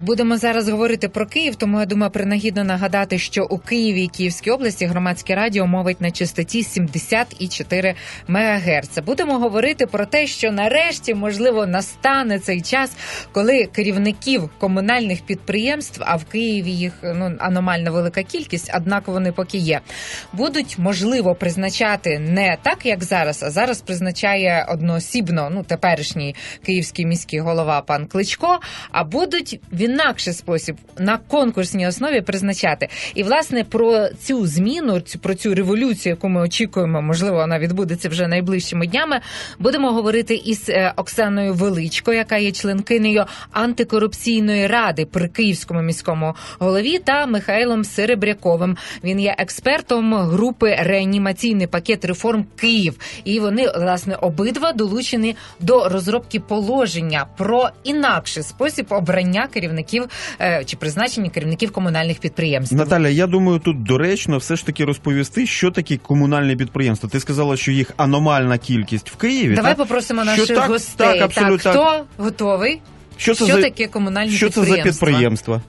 Будемо зараз говорити про Київ, тому я думаю, принагідно нагадати, що у Києві і Київській області громадське радіо мовить на частоті 74 МГц. Будемо говорити про те, що нарешті можливо настане цей час, коли керівників комунальних підприємств, а в Києві їх ну аномально велика кількість, однак вони поки є, будуть можливо призначати не так, як зараз, а зараз призначає одноосібно, ну теперішній київський міський голова пан Кличко, а будуть в інакший спосіб на конкурсній основі призначати. І власне про цю зміну, про цю революцію, яку ми очікуємо, можливо, вона відбудеться вже найближчими днями. Будемо говорити із е, Оксаною Величко, яка є членкинею антикорупційної ради при київському міському голові, та Михайлом Серебряковим. Він є експертом групи реанімаційний пакет реформ Київ. І вони власне обидва долучені до розробки положення про інакший спосіб обрання керівників е, чи призначення керівників комунальних підприємств. Наталя, я думаю, тут доречно все ж таки розповісти, що таке комунальні підприємства. Ти сказала, що їх аномальна кількість в Києві. Давай так? попросимо Що наших так, гостей. так, абсолютно хто готовий? Що це Що за таке комунальні що це за підприємства?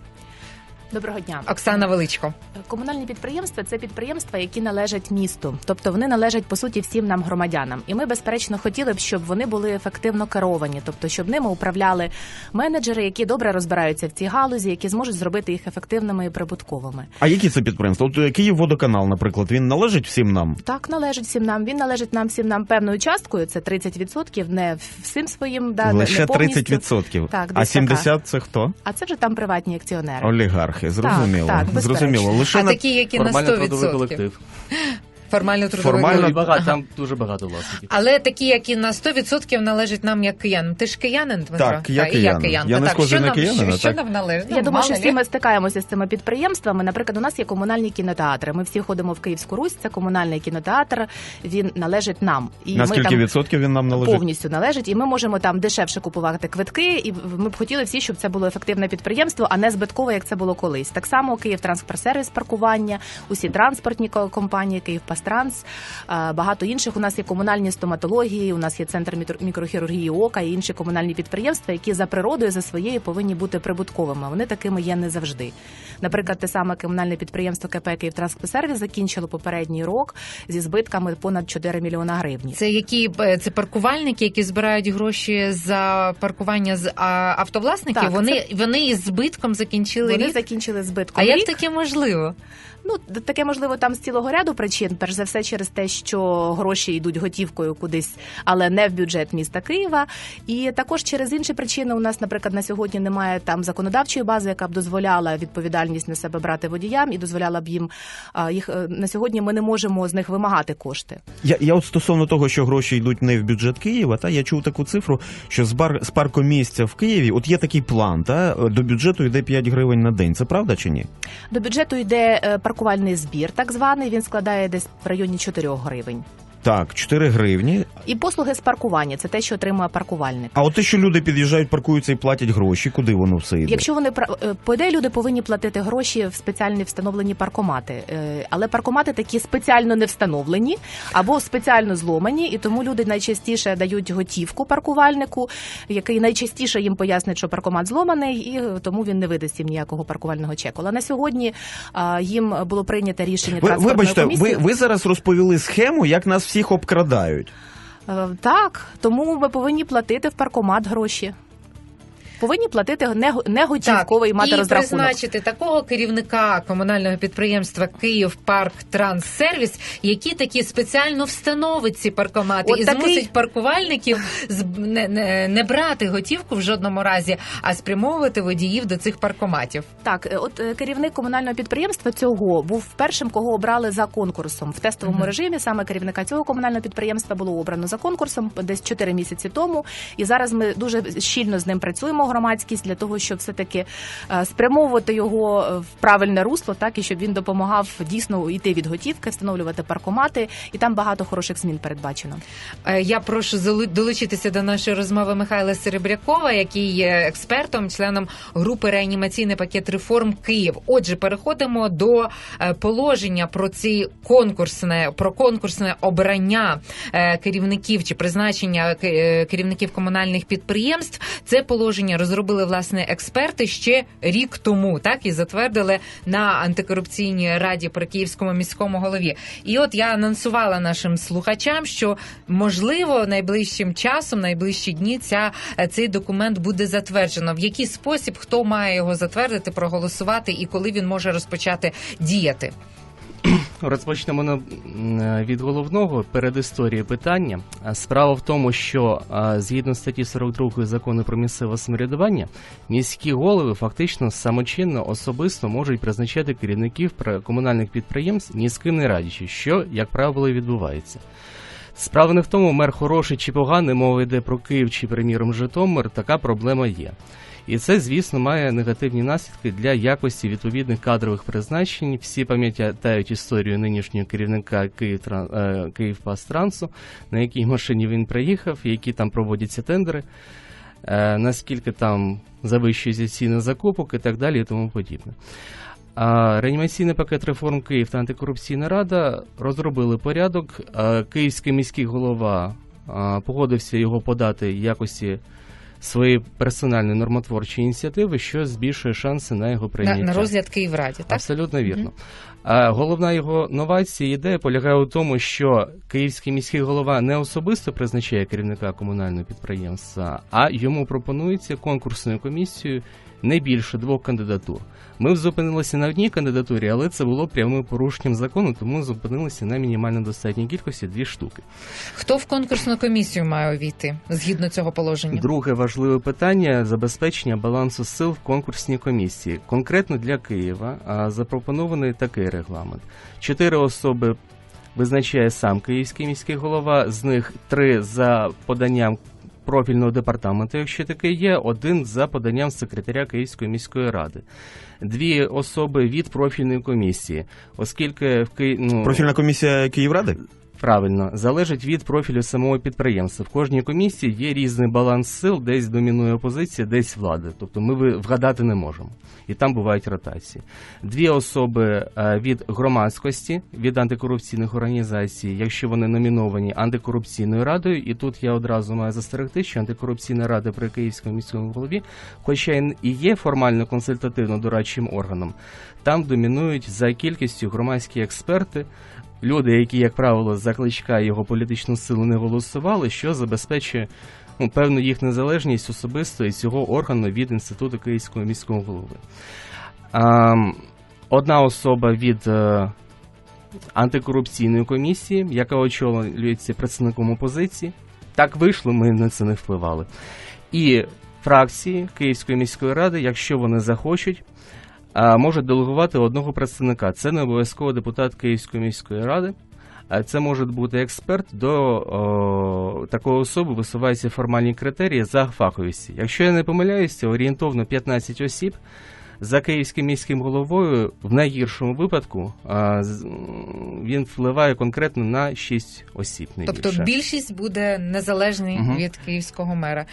Доброго дня. Оксана Величко. Комунальні підприємства це підприємства, які належать місту, тобто вони належать по суті всім нам громадянам. І ми безперечно хотіли б, щоб вони були ефективно керовані, тобто щоб ними управляли менеджери, які добре розбираються в цій галузі, які зможуть зробити їх ефективними і прибутковими. А які це підприємства? От е, Київводоканал, наприклад, він належить всім нам. Так належить всім нам. Він належить нам всім нам певною часткою. Це 30%, не всім своїм да Лише не повністю. 30%. Так, а десь 70% це хто? А це вже там приватні акціонери. Олігархи. Зрозуміло. так, так, Зрозуміло. Лише А на такі, які на Формально трудовий 100%. колектив. Формально трудовий Формально-. Ну, багато, Ага. там дуже багато власників. Але такі, які на 100% належать нам як киянам. Ти ж киянин, Дмитро? Так, я Та, і киянин. Я не так, схожий що на нам, киянина, Що, що так. нам належить? Я Ну, думаю, що всі ми стикаємося з цими підприємствами. Наприклад, у нас є комунальні кінотеатри. Ми всі ходимо в Київську Русь. Це комунальний кінотеатр. Він належить нам. І на ми скільки там відсотків він нам належить? повністю належить. І ми можемо там дешевше купувати квитки. І ми б хотіли всі, щоб це було ефективне підприємство, а не збиткове, як це було колись. Так само Київ Транспорсервіс паркування, усі транспортні ко- компанії, Київ Пастранс, е, багато інших. У нас є комунальні стоматології, у нас є центр мікрохірургії ока і інші комунальні підприємства, які за природою за своєю повинні бути прибутковими. Вони такими є не завжди. Наприклад, те саме комунальне підприємство КП Київ Транспорсервіс закінчило попередній рок зі збитками понад 4 мільйона гривень. Це які е, це паркувальники, які збирають гроші за паркування з автовласників. Так, вони вони із збитком закінчили Вони рік. закінчили збитком. А як таке можливо? Ну, таке можливо там з цілого ряду причин. Перш за все, через те, що гроші йдуть готівкою кудись, але не в бюджет міста Києва. І також через інші причини у нас, наприклад, на сьогодні немає там законодавчої бази, яка б дозволяла відповідальність на себе брати водіям і дозволяла б їм їх е, на сьогодні. Ми не можемо з них вимагати кошти. Я, я от стосовно того, що гроші йдуть не в бюджет Києва, та я чув таку цифру, що з бар з паркомісця в Києві, от є такий план, та до бюджету йде 5 гривень на день. Це правда чи ні? До бюджету йде е, паркувальний збір, так званий. Він складає десь в районі 4 гривень. Так, 4 гривні. І послуги з паркування це те, що отримує паркувальник. А от те, що люди під'їжджають, паркуються і платять гроші, куди воно все йде? Якщо вони е, по ідеї, люди повинні платити гроші в спеціальні встановлені паркомати, Е, але паркомати такі спеціально не встановлені або спеціально зломані, і тому люди найчастіше дають готівку паркувальнику, який найчастіше їм пояснить, що паркомат зломаний, і тому він не видасть їм ніякого паркувального чеку. Але на сьогодні їм було прийнято рішення Ви, вибачте, комісії. ви, ви зараз розповіли схему, як нас всіх обкрадають. Е, Так, тому ми повинні платити в паркомат гроші. Повинні платити не, го- не мати і розрахунок. призначити такого керівника комунального підприємства Київ Парк Транссервіс, який такі спеціально встановить ці паркомати От і такий- змусить паркувальників не, не, не брати готівку в жодному разі, а спрямовувати водіїв до цих паркоматів. Так, е, от е, керівник комунального підприємства цього був першим, кого обрали за конкурсом в тестовому Мгм. режимі. Саме керівника цього комунального підприємства було обрано за конкурсом десь 4 місяці тому. І зараз ми дуже щільно з ним працюємо громадськість для того, щоб все таки спрямовувати його е, в правильне русло, так і щоб він допомагав дійсно йти від готівки, встановлювати паркомати, і там багато хороших змін передбачено. Е, Я прошу долучитися до нашої розмови Михайла Серебрякова, який є експертом, членом групи реанімаційний пакет реформ Київ. Отже, переходимо до е, положення про ці конкурсне про конкурсне обрання е, керівників чи призначення е, керівників комунальних підприємств. Це положення положення розробили власне експерти ще рік тому, так і затвердили на антикорупційній раді при київському міському голові. І от я анонсувала нашим слухачам, що можливо найближчим часом, найближчі дні, ця цей документ буде затверджено. В який спосіб хто має його затвердити, проголосувати і коли він може розпочати діяти? Розпочнемо на- від головного передісторії питання. Справа в тому, що згідно статті 42 закону про місцеве самоврядування, міські голови фактично самочинно особисто можуть призначати керівників комунальних підприємств ні з ким не радячи, що, як правило, відбувається. Справа не в тому, мер хороший чи поганий, мова йде про Київ чи, приміром, Житомир, така проблема є. І це, звісно, має негативні наслідки для якості відповідних кадрових призначень. Всі пам'ятають історію нинішнього керівника Київтран- е, Київпастрансу, на якій машині він приїхав, які там проводяться тендери, е, наскільки там завищується ціни закупок і так далі, і тому подібне. А реанімаційний пакет реформ Київ та антикорупційна рада розробили порядок. Київський міський голова погодився його подати якості своєї персональні нормотворчі ініціативи, що збільшує шанси на його прийняття. на розгляд Київраді, так? Абсолютно вірно. А головна його новація ідея полягає у тому, що київський міський голова не особисто призначає керівника комунального підприємства, а йому пропонується конкурсною комісією не більше двох кандидатур. Ми зупинилися на одній кандидатурі, але це було прямим порушенням закону, тому зупинилися на мінімально достатній кількості дві штуки. Хто в конкурсну комісію має увійти згідно цього положення? Друге важливе питання забезпечення балансу сил в конкурсній комісії. Конкретно для Києва запропонований такий регламент: чотири особи визначає сам київський міський голова, з них три за поданням. Профільного департаменту, якщо таке є, один за поданням секретаря Київської міської ради, дві особи від профільної комісії, оскільки в Ки... ну, Профільна комісія Київради? Правильно, залежить від профілю самого підприємства. В кожній комісії є різний баланс сил, десь домінує опозиція, десь влада. Тобто ми вгадати не можемо. І там бувають ротації. Дві особи е, від громадськості, від антикорупційних організацій, якщо вони номіновані антикорупційною радою. І тут я одразу маю застерегти, що антикорупційна рада при Київському міському голові, хоча і є формально консультативно дорадчим органом, там домінують за кількістю громадські експерти, люди, які, як правило, за кличка його політичну силу не голосували, що забезпечує ну, певну їх незалежність особисто і цього органу від інституту Київського міського голови. А, одна особа від е, антикорупційної комісії, яка очолюється представником опозиції. Так вийшло, ми на це не впливали. І фракції Київської міської ради, якщо вони захочуть, можуть делегувати одного представника. Це не обов'язково депутат Київської міської ради. Це може бути експерт до о, такої особи висуваються формальні критерії за фаховістю. Якщо я не помиляюся, орієнтовно 15 осіб за київським міським головою в найгіршому випадку а, з- він впливає конкретно на 6 осіб. Не Тобто більше. більшість буде незалежний Мгм. від київського мера.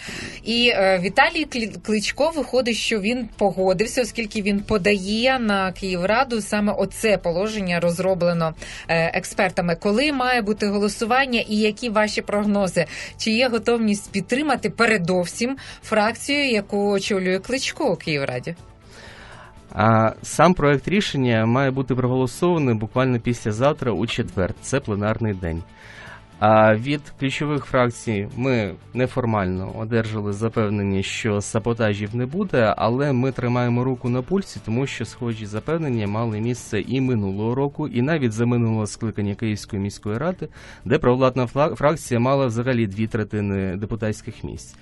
І е, Віталій Клі- Кличко виходить, що він погодився, оскільки він подає на Київраду саме оце положення розроблено е, експертами. Коли має бути голосування, і які ваші прогнози? Чи є готовність підтримати передовсім фракцію, яку очолює Кличко у Київраді? А сам проект рішення має бути проголосований буквально післязавтра у четвер. Це пленарний день. А від ключових фракцій ми неформально одержали запевнення, що саботажів не буде, але ми тримаємо руку на пульсі, тому що схожі запевнення мали місце і минулого року, і навіть за минулого скликання Київської міської ради, де провладна фракція мала взагалі дві третини депутатських місць.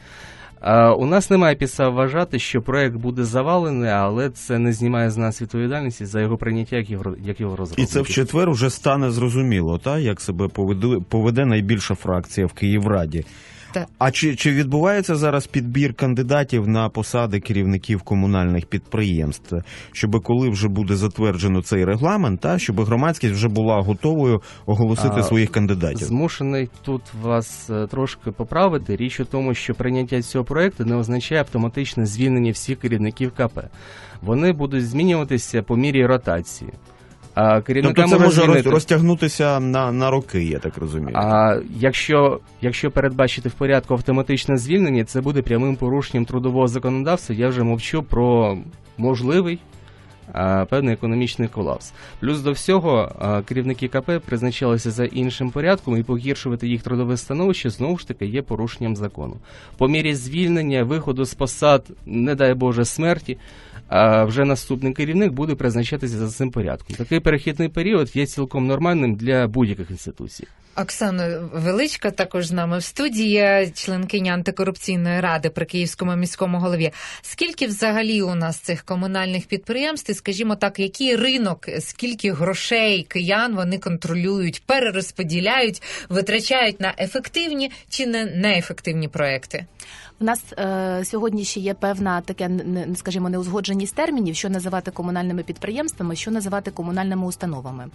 У нас немає підстав вважати, що проект буде завалений, але це не знімає з нас відповідальності за його прийняття, як його, як його І це в четвер вже стане зрозуміло, та як себе поведе, поведе найбільша фракція в Київраді. Так. А чи, чи відбувається зараз підбір кандидатів на посади керівників комунальних підприємств, щоб коли вже буде затверджено цей регламент, та щоб громадськість вже була готовою оголосити А, своїх кандидатів? Змушений тут вас е, трошки поправити. Річ у тому, що прийняття цього проекту не означає автоматичне звільнення всіх керівників КП. Вони будуть змінюватися по мірі ротації. А керівника Тобто це може змінити. розтягнутися на, на роки, я так розумію. А якщо, якщо передбачити в порядку автоматичне звільнення, це буде прямим порушенням трудового законодавства. Я вже мовчу про можливий певний економічний колапс. Плюс до всього керівники КП призначалися за іншим порядком, і погіршувати їх трудове становище знову ж таки є порушенням закону. По мірі звільнення, виходу з посад, не дай Боже, смерті. А вже наступний керівник буде призначатися за цим порядком. Такий перехідний період є цілком нормальним для будь-яких інституцій. Оксана Величка також з нами в студії, членкиня антикорупційної ради при Київському міському голові. Скільки взагалі у нас цих комунальних підприємств? І скажімо так, який ринок, скільки грошей киян вони контролюють, перерозподіляють, витрачають на ефективні чи не неефективні проекти? У нас е, сьогодні ще є певна таке, скажімо, неузгодженість термінів, що називати комунальними підприємствами, що називати комунальними установами.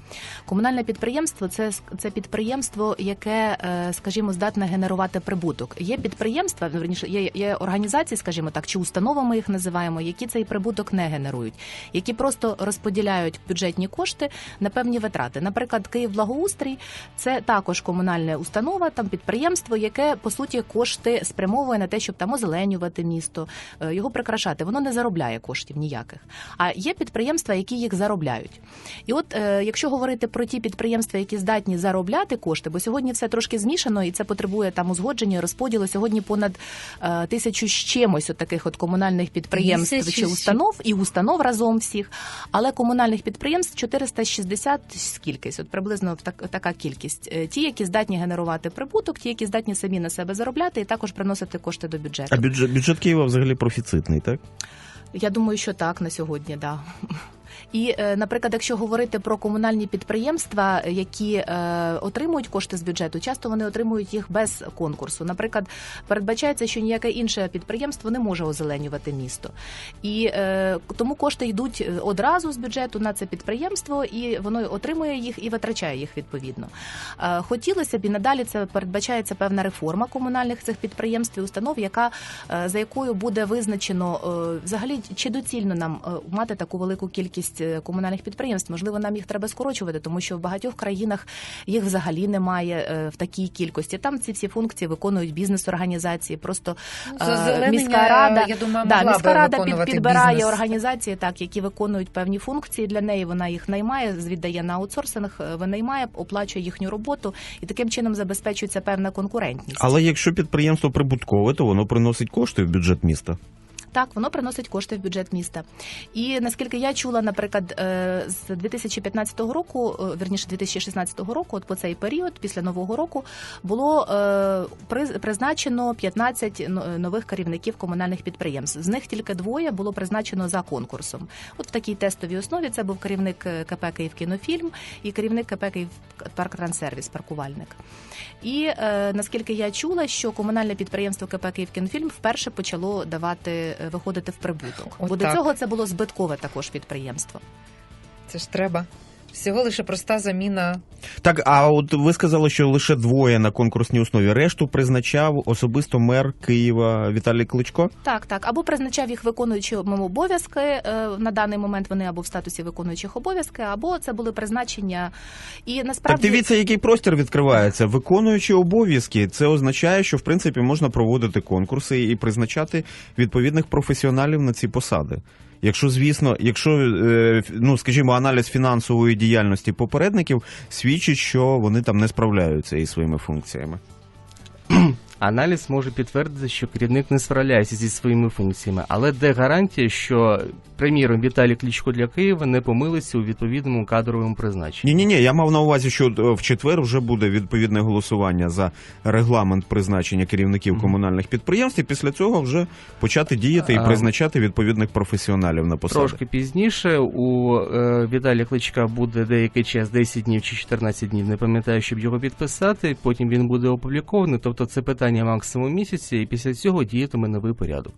Комунальне підприємство це, це підприємство, яке, е, скажімо, здатне генерувати прибуток. Є підприємства, ну, є, є організації, скажімо так, чи установи ми їх називаємо, які цей прибуток не генерують, які просто розподіляють бюджетні кошти на певні витрати. Наприклад, Київ Благоустрій це також комунальна установа, там підприємство, яке по суті кошти спрямовує на те, щоб там озеленювати місто, е, його прикрашати. Воно не заробляє коштів ніяких. А є підприємства, які їх заробляють. І от е, якщо говорити про ті підприємства, які здатні заробляти кошти, бо сьогодні все трошки змішано, і це потребує там узгодження, розподілу. Сьогодні понад е, тисячу з чимось от таких от комунальних підприємств Тисячу чи установ і установ разом всіх. Але комунальних підприємств 460 скількись, от приблизно так, така кількість. Ті, які здатні генерувати прибуток, ті, які здатні самі на себе заробляти, і також приносити кошти до бюджету. А бюджет, бюджет Києва взагалі профіцитний, так? Я думаю, що так на сьогодні, да. І, е, наприклад, якщо говорити про комунальні підприємства, які е, отримують кошти з бюджету, часто вони отримують їх без конкурсу. Наприклад, передбачається, що ніяке інше підприємство не може озеленювати місто, і е, тому кошти йдуть одразу з бюджету на це підприємство, і воно отримує їх і витрачає їх відповідно. Хотілося б і надалі це передбачається певна реформа комунальних цих підприємств і установ, яка за якою буде визначено взагалі чи доцільно нам мати таку велику кількість е, комунальних підприємств. Можливо, нам їх треба скорочувати, тому що в багатьох країнах їх взагалі немає е, в такій кількості. Там ці всі функції виконують бізнес-організації. Просто За е, міська рада я думаю, да, міська рада під, підбирає бізнес. організації, так які виконують певні функції для неї. Вона їх наймає, віддає на аутсорсинг, винаймає, оплачує їхню роботу, і таким чином забезпечується певна конкурентність. Але якщо підприємство прибуткове, то воно приносить кошти в бюджет міста. Так, воно приносить кошти в бюджет міста. І наскільки я чула, наприклад, е, з 2015 року, е, вірніше 2016 року, от по цей період, після нового року, було е, приз- призначено 15 нових керівників комунальних підприємств. З них тільки двоє було призначено за конкурсом. От в такій тестовій основі це був керівник КП «Київ кінофільм» і керівник КП «Київ Парктранссервіс», паркувальник. І наскільки я чула, що комунальне підприємство КП «Київкінфільм» вперше почало давати виходити в прибуток. От Бо до цього це було збиткове також підприємство. Це ж треба. Всього лише проста заміна. Так, а от ви сказали, що лише двоє на конкурсній основі. Решту призначав особисто мер Києва Віталій Кличко. Так, так. Або призначав їх виконуючими обов'язки е, на даний момент. Вони або в статусі виконуючих обов'язки, або це були призначення. І Так насправді дивіться, який простір відкривається. Виконуючи обов'язки, це означає, що в принципі можна проводити конкурси і призначати відповідних професіоналів на ці посади. Якщо, звісно, якщо е, ну скажімо, аналіз фінансової діяльності попередників свідчить, що вони там не справляються із своїми функціями. Аналіз може підтвердити, що керівник не справляється зі своїми функціями, але де гарантія, що, приміром, Віталій Кличко для Києва не помилиться у відповідному кадровому призначенні? Ні, ні, ні. Я мав на увазі, що е, в четвер вже буде відповідне голосування за регламент призначення керівників комунальних підприємств, і після цього вже почати діяти і призначати відповідних професіоналів на посади. Трошки пізніше у е, Віталія Кличка буде деякий час, 10 днів чи 14 днів, не пам'ятаю, щоб його підписати. Потім він буде опублікований. Тобто це питання максимум місяця, і після цього діятиме новий порядок.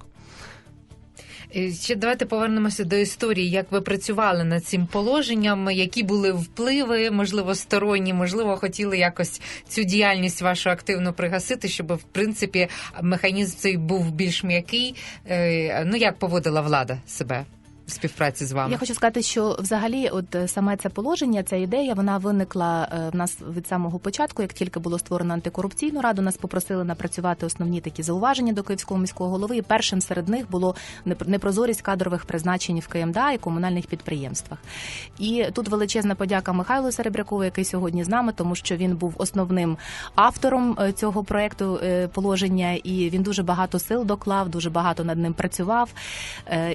Е, Ще давайте повернемося до історії, як ви працювали над цим положенням, які були впливи, можливо, сторонні, можливо, хотіли якось цю діяльність вашу активно пригасити, щоб в принципі механізм цей був більш м'який. Е, Ну як поводила влада себе? Співпраці з вами? Я хочу сказати, що взагалі, от е, саме це положення, ця ідея, вона виникла е, в нас від самого початку. Як тільки було створено антикорупційну раду, нас попросили напрацювати основні такі зауваження до Київського міського голови. І першим серед них було непрозорість кадрових призначень в КМДА і комунальних підприємствах. І тут величезна подяка Михайлу Серебрякову, який сьогодні з нами, тому що він був основним автором е, цього проекту положення, і він дуже багато сил доклав, дуже багато над ним працював.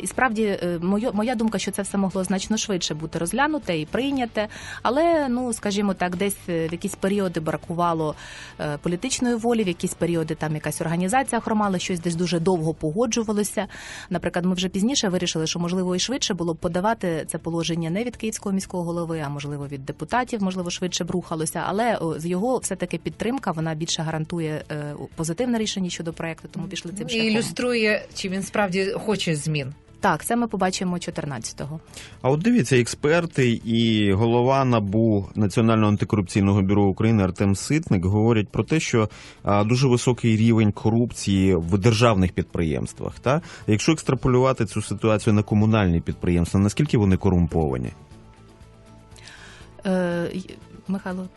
І справді, е, моя, моя думка, що це все могло значно швидше бути розглянуте і прийняте. Але, ну скажімо так, десь е, в якісь періоди бракувало е, політичної волі, в якісь періоди там якась організація хромала, щось десь дуже довго погоджувалося. Наприклад, ми вже пізніше вирішили, що можливо і швидше було б подавати це положення не від київського міського голови, а можливо від депутатів, можливо, швидше б рухалося. Але з його все таки підтримка вона більше гарантує е, позитивне рішення щодо проекту, тому пішли цим І ілюструє, чи він справді хоче змін. Так, це ми побачимо 14-го. А от дивіться, експерти і голова набу Національного антикорупційного бюро України Артем Ситник говорять про те, що дуже високий рівень корупції в державних підприємствах. Та якщо екстраполювати цю ситуацію на комунальні підприємства, наскільки вони корумповані? Е, Михайло?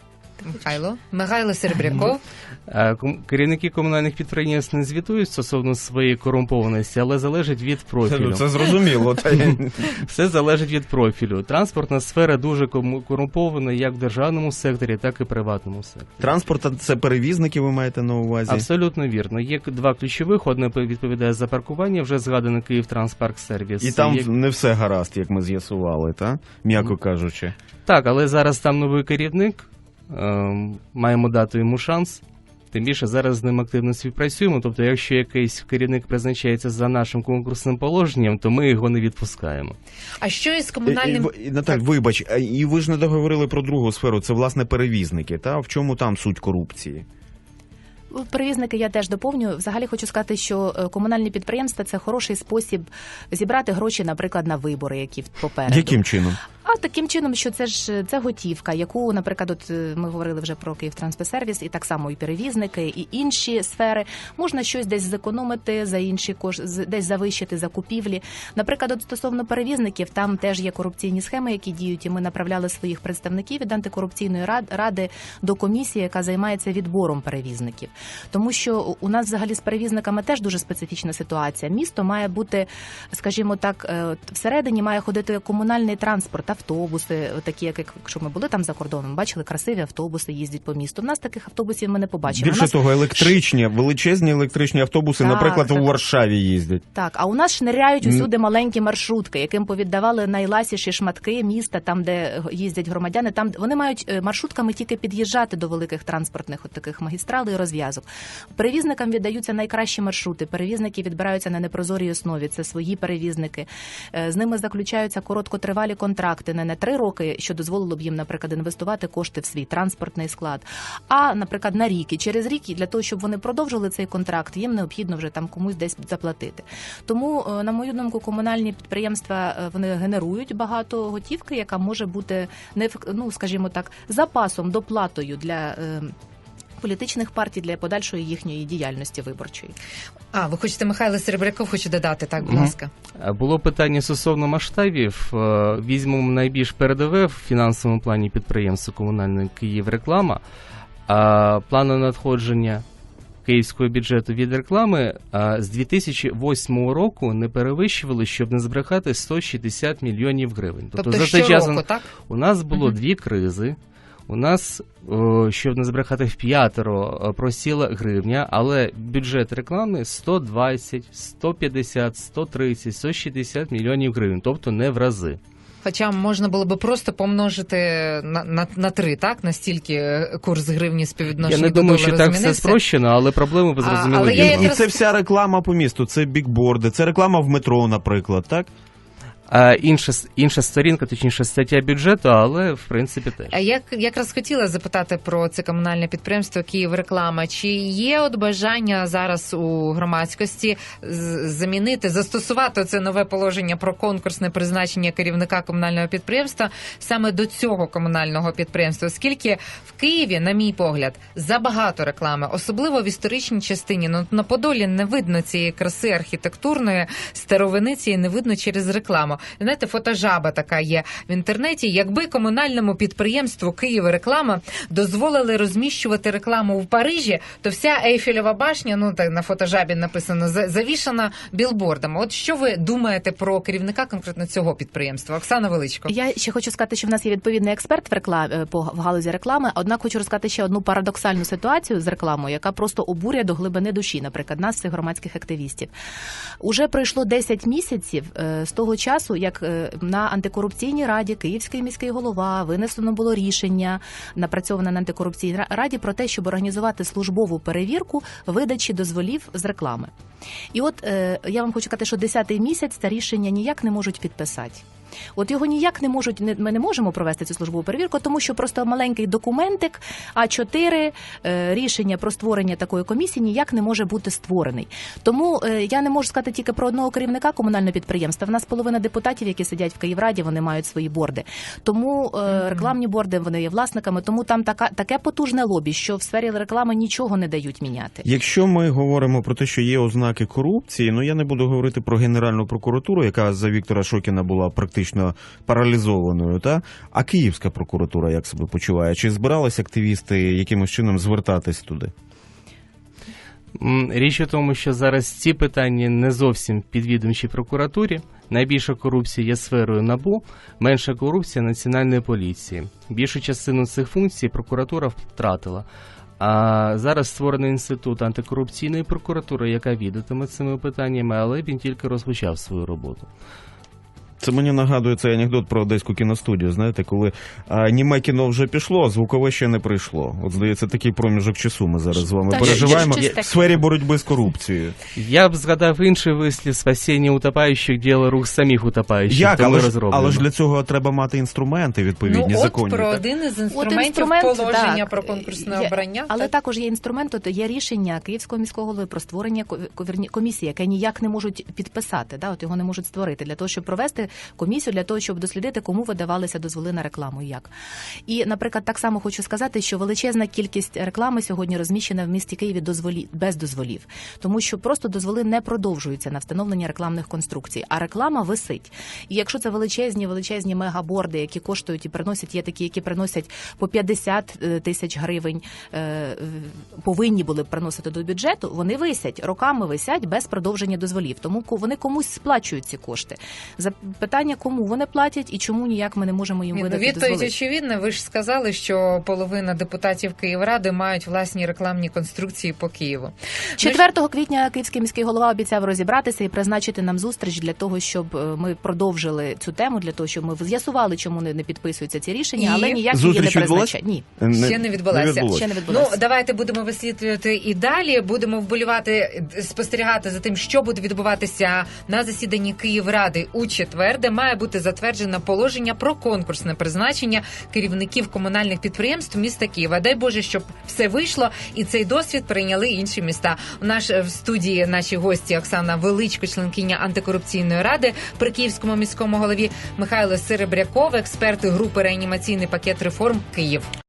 Михайло, Михайло Серебряков. Е, Керівники комунальних підприємств не звітують стосовно своєї корумпованості, але залежить від профілю. Це зрозуміло. Все залежить від профілю. Транспортна сфера дуже кому- корумпована як в державному секторі, так і в приватному секторі. Транспорт це перевізники, ви маєте на увазі? Абсолютно вірно. Є два ключових. Одне відповідає за паркування, вже згаданий Київ Транспарк-сервіс. І там Є- не все гаразд, як ми з'ясували, та м'яко кажучи. Так, але зараз там новий керівник. Ем, маємо дати йому шанс. Тим більше зараз з ним активно співпрацюємо. Тобто, якщо якийсь керівник призначається за нашим конкурсним положенням, то ми його не відпускаємо. А що із комунальним і, і, Наталь, вибач, і ви ж не договорили про другу сферу. Це власне перевізники. Та в чому там суть корупції? Перевізники я теж доповню. Взагалі хочу сказати, що е, комунальні підприємства це хороший спосіб зібрати гроші, наприклад, на вибори, які попереду. Яким чином? А таким чином, що це ж це готівка, яку, наприклад, от е, ми говорили вже про Київтранспосервіс, і так само і перевізники, і інші сфери можна щось десь зекономити за інші кош... з- десь завищити закупівлі. Наприклад, от стосовно перевізників, там теж є корупційні схеми, які діють, і ми направляли своїх представників від антикорупційної рад- ради до комісії, яка займається відбором перевізників. Тому що у нас взагалі з перевізниками теж дуже специфічна ситуація. Місто має бути, скажімо так, е, всередині має ходити комунальний транспорт, автобуси, такі, як якщо ми були там за кордоном, бачили красиві автобуси, їздять по місту. У нас таких автобусів ми не побачимо. Більше нас того, електричні, величезні електричні автобуси, Так, наприклад, так. у Варшаві їздять. Так, а у нас шниряють усюди маленькі маршрутки, яким повіддавали найласіші шматки міста, там де їздять громадяни. Там вони мають е, маршрутками тільки під'їжджати до великих транспортних от таких магістралей і розв'язок. Перевізникам віддаються найкращі маршрути. Перевізники відбираються на непрозорій основі. Це свої перевізники. Е, З ними заключаються короткотривалі контракти не на три роки, що дозволило б їм, наприклад, інвестувати кошти в свій транспортний склад, а наприклад на рік. І через рік для того, щоб вони продовжили цей контракт, їм необхідно вже там комусь десь заплатити. Тому, е, на мою думку, комунальні підприємства е, вони генерують багато готівки, яка може бути не ну, скажімо так, запасом доплатою для. Е, Політичних партій для подальшої їхньої діяльності виборчої А, ви хочете Михайло Серебряков хоче додати, так, будь ласка. Е, Було питання стосовно масштабів. Е, Візьмемо найбільш передове в фінансовому плані підприємства комунальної Київ реклама. А плани надходження київського бюджету від реклами з 2008 року не перевищували, щоб не збрехати 160 мільйонів гривень. Тобто, за цей час так? у нас було Мгм. дві кризи. У нас, щоб не збрехати в п'ятеро, просіла гривня, але бюджет реклами 120, 150, 130, 160 мільйонів гривень, тобто не в рази. Хоча можна було би просто помножити на, на, на три, так? Настільки курс гривні співвідношення Я не думаю, що так все спрощено, але проблеми ви зрозуміли. і це вся реклама по місту. Це бікборди, це реклама в метро, наприклад, так? А, інша, інша сторінка, точніше стаття бюджету, але в принципі теж. Як якраз хотіла запитати про це комунальне підприємство Київ реклама. Чи є от бажання зараз у громадськості замінити, застосувати це нове положення про конкурсне призначення керівника комунального підприємства саме до цього комунального підприємства? Оскільки в Києві, на мій погляд, забагато реклами, особливо в історичній частині. Ну на Подолі не видно цієї краси архітектурної старовини цієї не видно через рекламу. Рекламу. Знаєте, фотожаба така є в інтернеті. Якби комунальному підприємству Києва реклама дозволили розміщувати рекламу в Парижі, то вся Ейфелєва башня, ну так на фотожабі написано, за- завішана білбордами. От що ви думаєте про керівника конкретно цього підприємства? Оксана Величко. Я ще хочу сказати, що в нас є відповідний експерт в рекламі по в галузі реклами. Однак хочу розказати ще одну парадоксальну ситуацію з рекламою, яка просто обурює до глибини душі, наприклад, нас, цих громадських активістів. Уже пройшло 10 місяців е, з того часу, як е, на антикорупційній раді Київський міський голова винесено було рішення, напрацьоване на антикорупційній раді про те, щоб організувати службову перевірку видачі дозволів з реклами. І от е, я вам хочу сказати, що 10-й місяць це рішення ніяк не можуть підписати. От його ніяк не можуть, ми не можемо провести цю службову перевірку, тому що просто маленький документик А4 е, рішення про створення такої комісії ніяк не може бути створений. Тому е, я не можу сказати тільки про одного керівника комунального підприємства. В нас половина депутатів, які сидять в Київраді, вони мають свої борди. Тому е, рекламні борди вони є власниками. Тому там така таке потужне лобі, що в сфері реклами нічого не дають міняти. Якщо ми говоримо про те, що є ознаки корупції, ну я не буду говорити про Генеральну прокуратуру, яка за Віктора Шокіна була практично паралізованою, та а Київська прокуратура як себе почуває? Чи збирались активісти якимось чином звертатись туди? Річ у тому, що зараз ці питання не зовсім підвідомчі прокуратурі. Найбільша корупція є сферою НАБУ, менша корупція національної поліції. Більшу частину цих функцій прокуратура втратила. А зараз створений інститут антикорупційної прокуратури, яка відатиме цими питаннями, але він тільки розпочав свою роботу. Це мені нагадує цей анекдот про одеську кіностудію. Знаєте, коли а, німе кіно вже пішло, а звукове ще не прийшло. От здається, такий проміжок часу ми зараз з вами Так, переживаємо в сфері боротьби з корупцією. Я б згадав інший вислів спасіння утопаючих діло рук самих утопаючих. Як, але ж, але ж для цього треба мати інструменти відповідні, ну, законні. от про так? один із От інструмент, положення так, про конкурсне є- обрання. Але так? також є інструмент, от є рішення Київського міського голови про створення ко- комісії, яке ніяк не можуть підписати. Да, от його не можуть створити для того, щоб провести комісію, для того, щоб дослідити, кому видавалися дозволи на рекламу. Як і, наприклад, так само хочу сказати, що величезна кількість реклами сьогодні розміщена в місті Києві дозволі без дозволів, тому що просто дозволи не продовжуються на встановлення рекламних конструкцій, а реклама висить. І якщо це величезні, величезні мегаборди, які коштують і приносять, є такі, які приносять по 50 е, тисяч гривень, е, повинні були б приносити до бюджету, вони висять роками висять без продовження дозволів. Тому вони комусь сплачують ці кошти. Запитання, кому вони платять і чому ніяк ми не можемо їм Ні, ну, видати відповідь дозволи. очевидна. Ви ж сказали, що половина депутатів Київради мають власні рекламні конструкції по Києву. 4 квітня Київський міський голова обіцяв розібратися і призначити нам зустріч для того, щоб е, ми продовжили цю тему, для того, щоб ми з'ясували, чому не не підписуються ці рішення, І? але ніяк її не Зустріч відбулась? призначають. Ні. Ще не відбулася. Ще не відбулася. Ну давайте будемо висвітлювати і далі. Будемо вболівати, спостерігати за тим, що буде відбуватися на засіданні Київради у четвер, де має бути затверджено положення про конкурсне призначення керівників комунальних підприємств міста Києва. Дай Боже, щоб все вийшло, і цей досвід прийняли інші міста. У наш в студії наші гості Оксана Величко, членкиня антикорупційної ради при Київському міському голові Михайло Серебряков, експерти групи реанімаційний пакет реформ Київ.